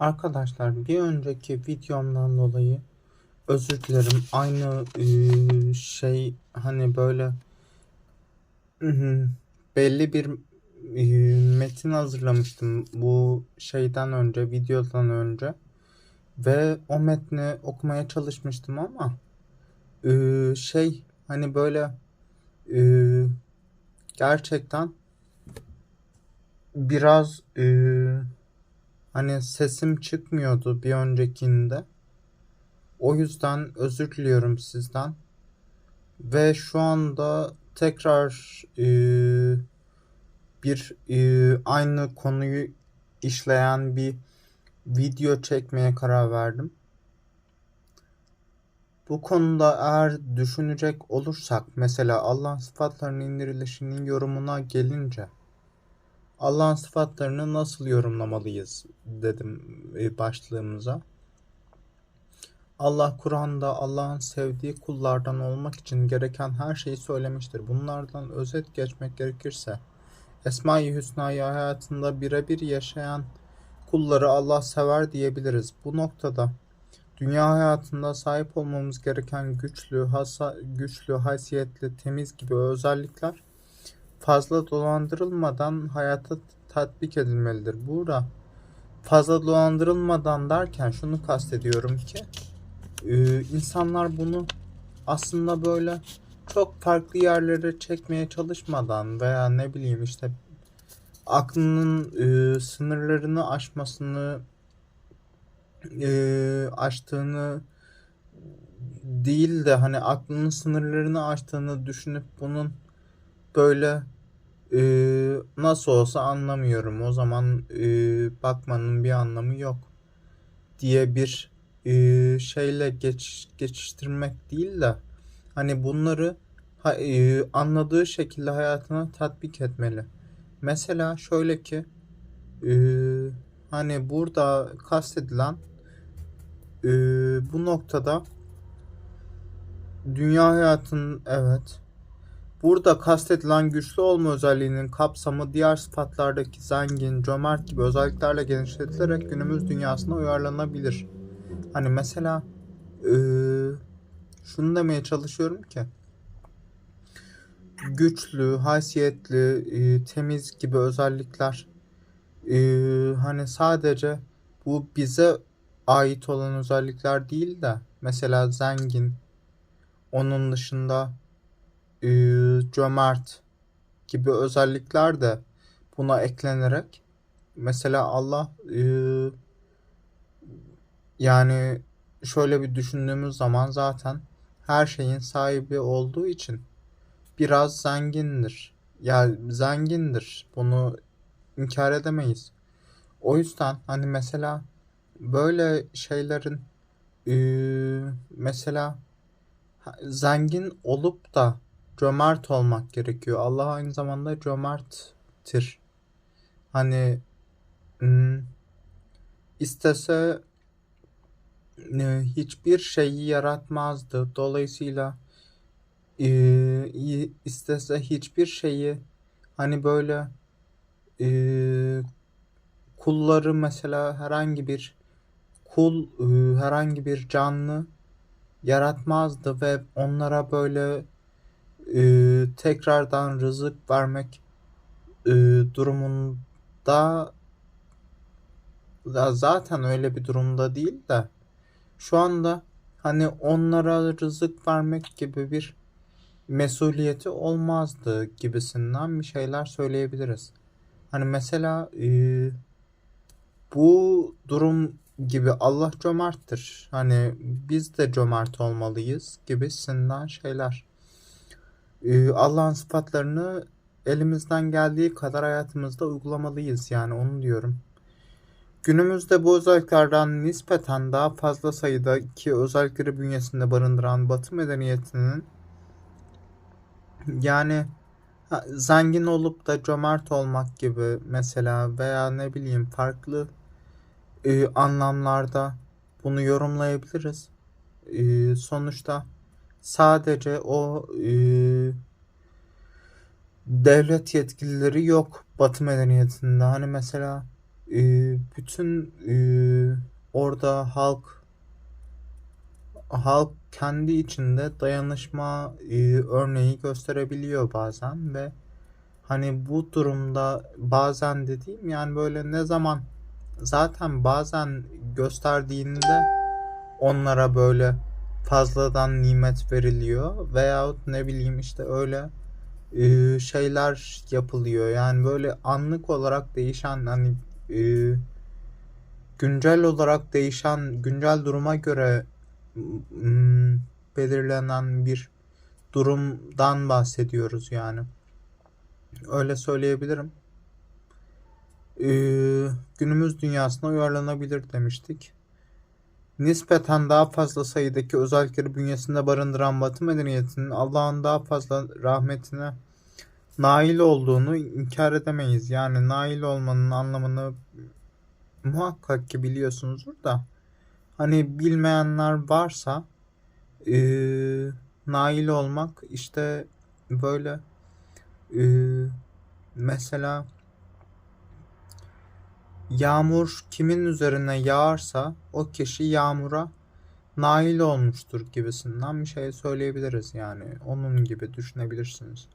Arkadaşlar bir önceki videomdan dolayı özür dilerim. Aynı eee, şey hani böyle belli bir eee, metin hazırlamıştım bu şeyden önce, videodan önce ve o metni okumaya çalışmıştım ama eee, şey hani böyle gerçekten biraz eee, hani sesim çıkmıyordu bir öncekinde. O yüzden özür diliyorum sizden. Ve şu anda tekrar eee, bir eee, aynı konuyu işleyen bir video çekmeye karar verdim. Bu konuda eğer düşünecek olursak mesela Allah'ın sıfatlarının indirilişinin yorumuna gelince Allah'ın sıfatlarını nasıl yorumlamalıyız dedim e, başlığımıza. Allah Kur'an'da Allah'ın sevdiği kullardan olmak için gereken her şeyi söylemiştir. Bunlardan özet geçmek gerekirse Esma-i Hüsna'yı hayatında birebir yaşayan kulları Allah sever diyebiliriz. Bu noktada dünya hayatında sahip olmamız gereken güçlü, hasa, güçlü, haysiyetli, temiz gibi özellikler fazla dolandırılmadan hayata tatbik edilmelidir. Burada fazla dolandırılmadan derken şunu kastediyorum ki e, insanlar bunu aslında böyle çok farklı yerlere çekmeye çalışmadan veya ne bileyim işte aklının e, sınırlarını aşmasını e, aştığını değil de hani aklının sınırlarını aştığını düşünüp bunun böyle e, nasıl olsa anlamıyorum o zaman e, bakmanın bir anlamı yok diye bir e, şeyle geç, geçiştirmek değil de hani bunları ha- e, anladığı şekilde hayatına tatbik etmeli. Mesela şöyle ki e, hani burada kastedilen e, bu noktada dünya hayatının evet Burada kastedilen güçlü olma özelliğinin kapsamı diğer sıfatlardaki zengin, cömert gibi özelliklerle genişletilerek günümüz dünyasına uyarlanabilir. Hani mesela eee, şunu demeye çalışıyorum ki güçlü, haysiyetli, eee, temiz gibi özellikler eee, hani sadece bu bize ait olan özellikler değil de mesela zengin, onun dışında cömert gibi özellikler de buna eklenerek mesela Allah yani şöyle bir düşündüğümüz zaman zaten her şeyin sahibi olduğu için biraz zengindir. Yani zengindir. Bunu inkar edemeyiz. O yüzden hani mesela böyle şeylerin mesela zengin olup da cömert olmak gerekiyor. Allah aynı zamanda cömerttir. Hani hmm, istese e, hiçbir şeyi yaratmazdı. Dolayısıyla e, istese hiçbir şeyi hani böyle e, kulları mesela herhangi bir kul herhangi bir canlı yaratmazdı ve onlara böyle e, tekrardan rızık vermek e, durumunda da zaten öyle bir durumda değil de şu anda hani onlara rızık vermek gibi bir mesuliyeti olmazdı gibisinden bir şeyler söyleyebiliriz. Hani mesela e, bu durum gibi Allah cömerttir. Hani biz de cömert olmalıyız gibisinden şeyler. Ee, Allah'ın sıfatlarını elimizden geldiği kadar hayatımızda uygulamalıyız yani onu diyorum. Günümüzde bu özelliklerden nispeten daha fazla sayıdaki özellikleri bünyesinde barındıran Batı medeniyetinin yani zengin olup da cömert olmak gibi mesela veya ne bileyim farklı e, anlamlarda bunu yorumlayabiliriz. E, sonuçta sadece o e, devlet yetkilileri yok Batı medeniyetinde. Hani mesela e, bütün e, orada halk halk kendi içinde dayanışma e, örneği gösterebiliyor bazen ve hani bu durumda bazen dediğim yani böyle ne zaman zaten bazen gösterdiğinde onlara böyle fazladan nimet veriliyor veyahut ne bileyim işte öyle e, şeyler yapılıyor. Yani böyle anlık olarak değişen hani e, güncel olarak değişen güncel duruma göre m, belirlenen bir durumdan bahsediyoruz yani. Öyle söyleyebilirim. E, günümüz dünyasına uyarlanabilir demiştik. Nispeten daha fazla sayıdaki özellikleri bünyesinde barındıran Batı medeniyetinin Allah'ın daha fazla rahmetine nail olduğunu inkar edemeyiz. Yani nail olmanın anlamını muhakkak ki biliyorsunuzdur da hani bilmeyenler varsa e, nail olmak işte böyle e, mesela yağmur kimin üzerine yağarsa o kişi yağmura nail olmuştur gibisinden bir şey söyleyebiliriz yani onun gibi düşünebilirsiniz.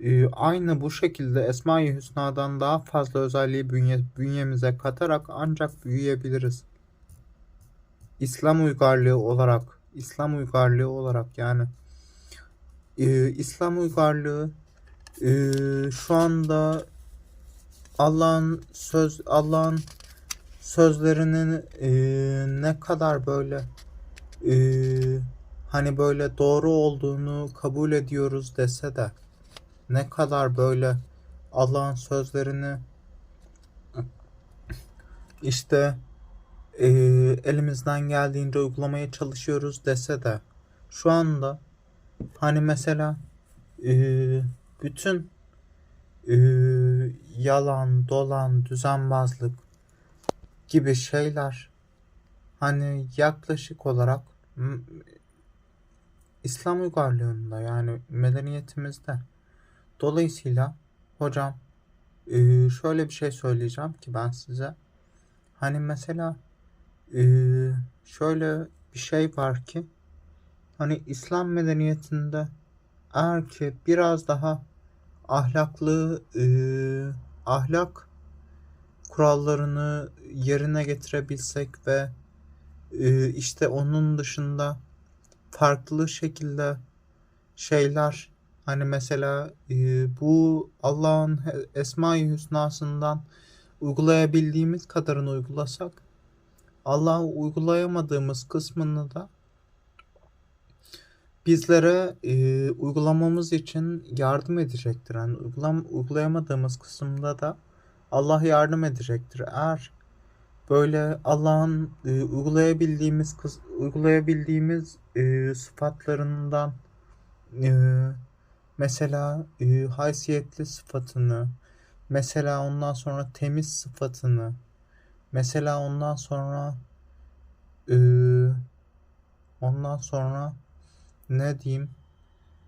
Ee, aynı bu şekilde Esma-i Hüsna'dan daha fazla özelliği bünye, bünyemize katarak ancak büyüyebiliriz. İslam uygarlığı olarak, İslam uygarlığı olarak yani e, İslam uygarlığı e, şu anda Allah'ın söz Allah'ın sözlerinin e, ne kadar böyle e, hani böyle doğru olduğunu kabul ediyoruz dese de ne kadar böyle Allah'ın sözlerini işte e, elimizden geldiğince uygulamaya çalışıyoruz dese de şu anda hani mesela e, bütün e, yalan, dolan, düzenbazlık gibi şeyler hani yaklaşık olarak İslam uygarlığında yani medeniyetimizde Dolayısıyla hocam e, şöyle bir şey söyleyeceğim ki ben size. Hani mesela e, şöyle bir şey var ki hani İslam medeniyetinde eğer ki biraz daha ahlaklı e, ahlak kurallarını yerine getirebilsek ve e, işte onun dışında farklı şekilde şeyler Hani mesela e, bu Allah'ın Esma-i Hüsna'sından uygulayabildiğimiz kadarını uygulasak Allah'ı uygulayamadığımız kısmını da bizlere e, uygulamamız için yardım edecektir. Yani uygulam uygulayamadığımız kısımda da Allah yardım edecektir. Eğer böyle Allah'ın e, uygulayabildiğimiz uygulayabildiğimiz e, sıfatlarından e, Mesela e, haysiyetli sıfatını, mesela ondan sonra temiz sıfatını, mesela ondan sonra e, ondan sonra ne diyeyim?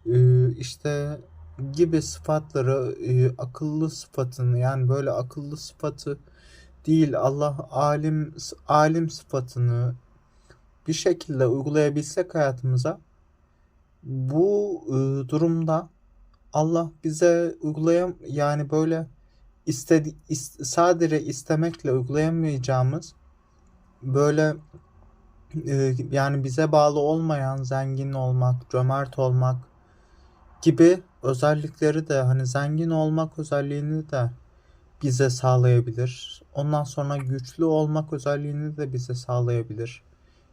E, işte gibi sıfatları e, akıllı sıfatını yani böyle akıllı sıfatı değil Allah alim alim sıfatını bir şekilde uygulayabilsek hayatımıza bu e, durumda Allah bize uygulayam yani böyle istedi ist, sadece istemekle uygulayamayacağımız böyle yani bize bağlı olmayan zengin olmak, cömert olmak gibi özellikleri de hani zengin olmak özelliğini de bize sağlayabilir. Ondan sonra güçlü olmak özelliğini de bize sağlayabilir.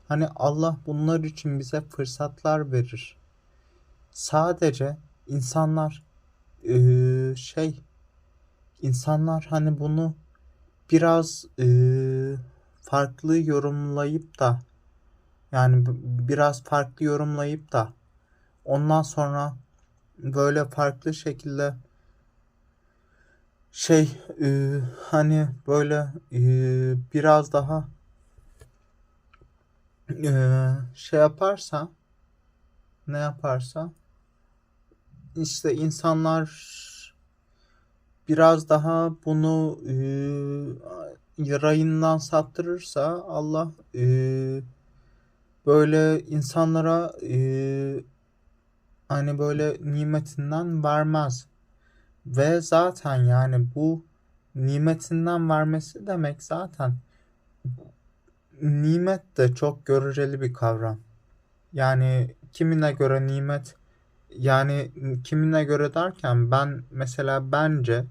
Hani Allah bunlar için bize fırsatlar verir. Sadece insanlar e, şey insanlar hani bunu biraz e, farklı yorumlayıp da yani biraz farklı yorumlayıp da ondan sonra böyle farklı şekilde şey e, hani böyle e, biraz daha e, şey yaparsa ne yaparsa işte insanlar biraz daha bunu e, rayından saptırırsa Allah e, böyle insanlara e, hani böyle nimetinden vermez. Ve zaten yani bu nimetinden vermesi demek zaten nimet de çok göreceli bir kavram. Yani kimine göre nimet yani kimine göre derken ben mesela bence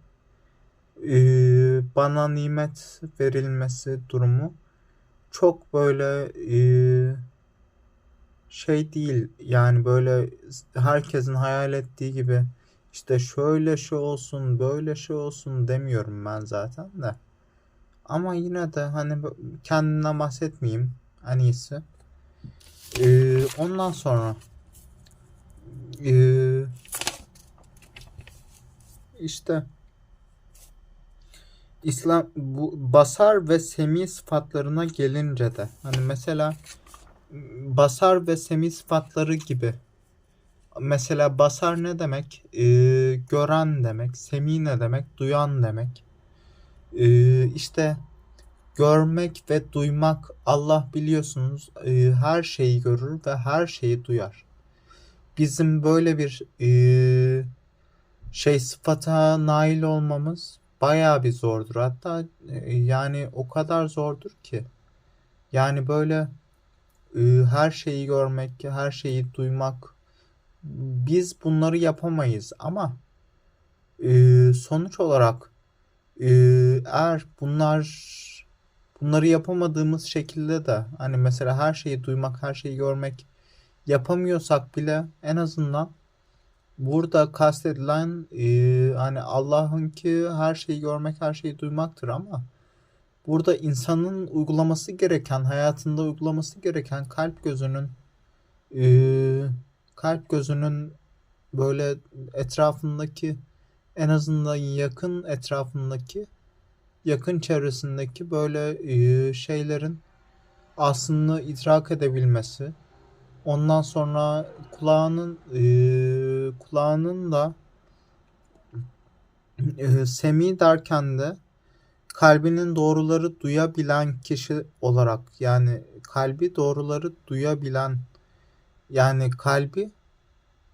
e, bana nimet verilmesi durumu çok böyle e, şey değil yani böyle herkesin hayal ettiği gibi işte şöyle şey olsun böyle şey olsun demiyorum ben zaten de. Ama yine de hani kendimden bahsetmeyeyim en iyisi. Ee, ondan sonra ee, işte İslam bu basar ve semi sıfatlarına gelince de hani mesela basar ve semi sıfatları gibi mesela basar ne demek? Ee, gören demek. Semi ne demek? Duyan demek. Ee, işte görmek ve duymak Allah biliyorsunuz e, her şeyi görür ve her şeyi duyar. Bizim böyle bir e, şey sıfata nail olmamız bayağı bir zordur. Hatta e, yani o kadar zordur ki. Yani böyle e, her şeyi görmek, her şeyi duymak. Biz bunları yapamayız ama e, sonuç olarak e, eğer bunlar bunları yapamadığımız şekilde de hani mesela her şeyi duymak, her şeyi görmek yapamıyorsak bile en azından burada kastedilen e, hani Allah'ın ki her şeyi görmek, her şeyi duymaktır ama burada insanın uygulaması gereken, hayatında uygulaması gereken kalp gözünün e, kalp gözünün böyle etrafındaki en azından yakın etrafındaki yakın çevresindeki böyle e, şeylerin aslında idrak edebilmesi. Ondan sonra kulağının e, kulağının da e, semi derken de kalbinin doğruları duyabilen kişi olarak yani kalbi doğruları duyabilen yani kalbi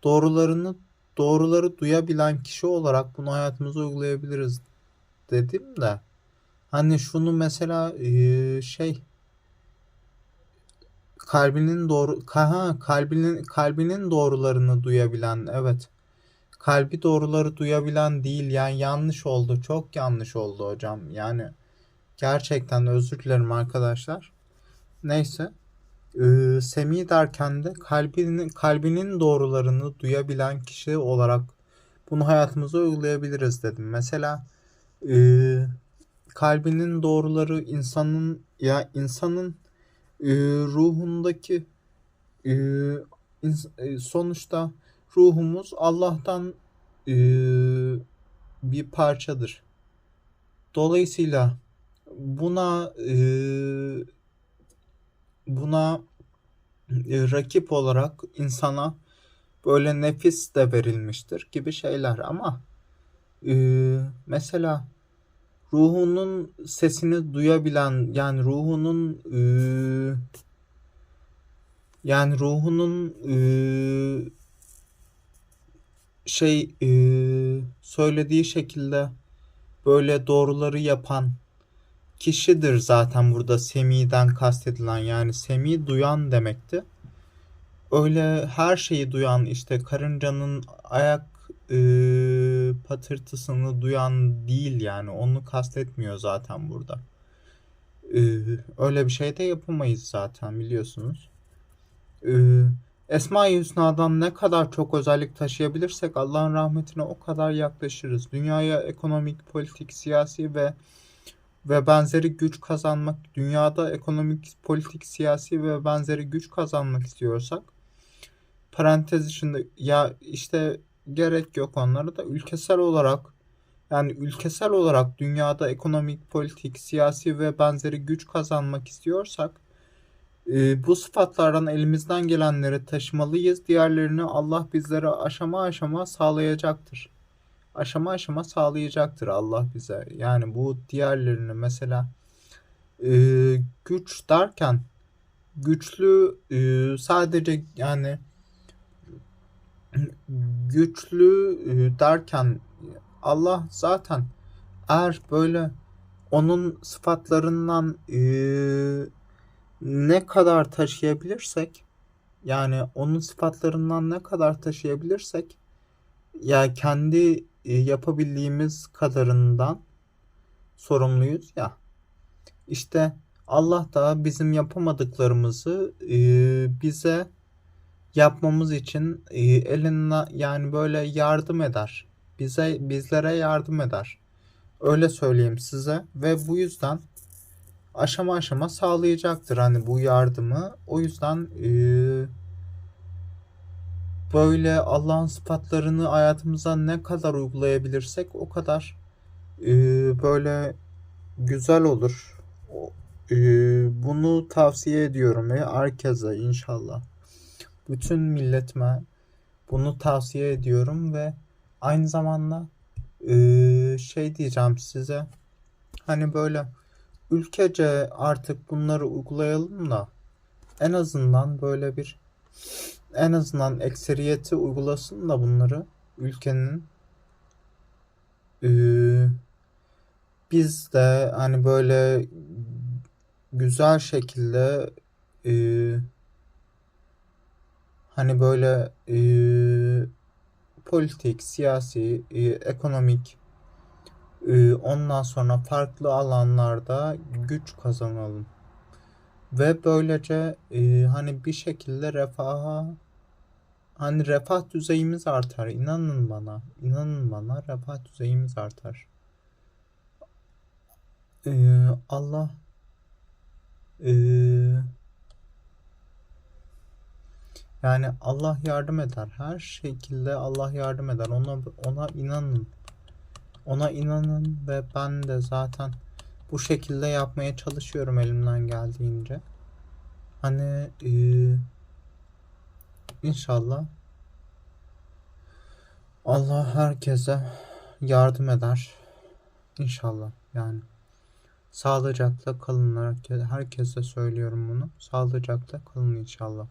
doğrularını doğruları duyabilen kişi olarak bunu hayatımıza uygulayabiliriz dedim de. Hani şunu mesela şey kalbinin doğru ha, kalbinin kalbinin doğrularını duyabilen evet kalbi doğruları duyabilen değil. Yani yanlış oldu çok yanlış oldu hocam. Yani gerçekten özür dilerim arkadaşlar. Neyse. E, semi derken de kalbinin kalbinin doğrularını duyabilen kişi olarak bunu hayatımıza uygulayabiliriz dedim. Mesela e, kalbinin doğruları insanın ya insanın e, ruhundaki e, ins, e, sonuçta ruhumuz Allah'tan e, bir parçadır. Dolayısıyla buna e, buna e, rakip olarak insana böyle nefis de verilmiştir gibi şeyler ama e, mesela ruhunun sesini duyabilen yani ruhunun e, yani ruhunun e, şey e, söylediği şekilde böyle doğruları yapan kişidir zaten burada semiden kastedilen yani semi duyan demekti. Öyle her şeyi duyan işte karıncanın ayak e, patırtısını duyan değil yani onu kastetmiyor zaten burada. E, öyle bir şey de yapamayız zaten biliyorsunuz. E, Esma-i Hüsna'dan ne kadar çok özellik taşıyabilirsek Allah'ın rahmetine o kadar yaklaşırız. Dünyaya ekonomik, politik, siyasi ve ve benzeri güç kazanmak, dünyada ekonomik, politik, siyasi ve benzeri güç kazanmak istiyorsak parantez içinde ya işte gerek yok onlara da ülkesel olarak yani ülkesel olarak dünyada ekonomik, politik, siyasi ve benzeri güç kazanmak istiyorsak e, bu sıfatlardan elimizden gelenleri taşımalıyız. Diğerlerini Allah bizlere aşama aşama sağlayacaktır. aşama aşama sağlayacaktır Allah bize. Yani bu diğerlerini mesela e, güç derken güçlü e, sadece yani güçlü e, derken Allah zaten eğer böyle onun sıfatlarından e, ne kadar taşıyabilirsek yani onun sıfatlarından ne kadar taşıyabilirsek ya kendi e, yapabildiğimiz kadarından sorumluyuz ya. İşte Allah da bizim yapamadıklarımızı e, bize yapmamız için e, eline yani böyle yardım eder. Bize bizlere yardım eder. Öyle söyleyeyim size ve bu yüzden aşama aşama sağlayacaktır hani bu yardımı. O yüzden e, böyle Allah'ın sıfatlarını hayatımıza ne kadar uygulayabilirsek o kadar e, böyle güzel olur. E, bunu tavsiye ediyorum ve herkese inşallah. Bütün milletime bunu tavsiye ediyorum ve aynı zamanda e, şey diyeceğim size. Hani böyle ülkece artık bunları uygulayalım da en azından böyle bir en azından ekseriyeti uygulasın da bunları ülkenin. Ee, biz de hani böyle güzel şekilde e, hani böyle e, politik, siyasi, e, ekonomik ondan sonra farklı alanlarda güç kazanalım. Ve böylece e, hani bir şekilde refaha hani refah düzeyimiz artar. İnanın bana. inanın bana refah düzeyimiz artar. E, Allah e, yani Allah yardım eder. Her şekilde Allah yardım eder. Ona ona inanın. Ona inanın ve ben de zaten bu şekilde yapmaya çalışıyorum elimden geldiğince. Hani e, inşallah Allah herkese yardım eder. İnşallah yani. Sağlıcakla kalın. Herkese, söylüyorum bunu. Sağlıcakla kalın inşallah.